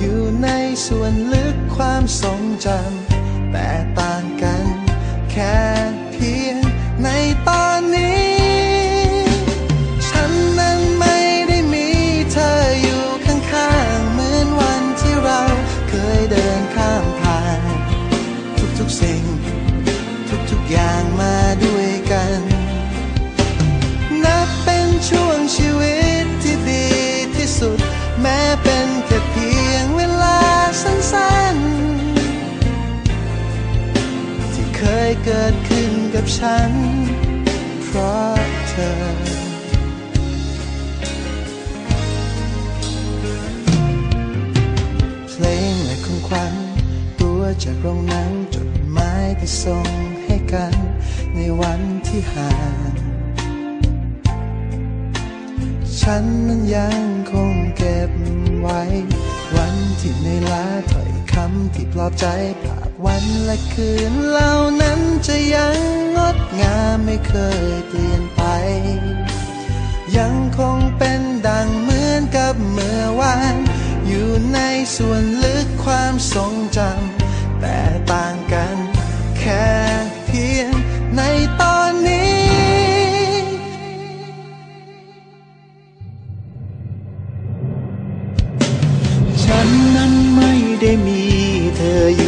อยู่ในส่วนลึกความทรงจำแต่ต่างกัน เกิดขึ้นกับฉัน เพราะเธอ เพลงและของขวัญตัวจากโรงหนังจดหมายที่ส่งให้กัน ในวันที่ห่างฉันนั้นยังคงเก็บไว้ วันที่ในลาถ้อยคำที่ปลอบใจภาพวันและคืนเหล่านั้น ไม่เคยเปลี่ยนไป ยังคงเป็นดังเหมือนกับเมื่อวาน อยู่ในส่วนลึกความทรงจำแต่ต่างกันแค่เพียงในตอนนี้ฉันนั้นไม่ได้มีเธออยู่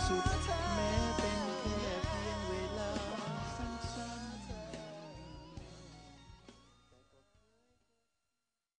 suit.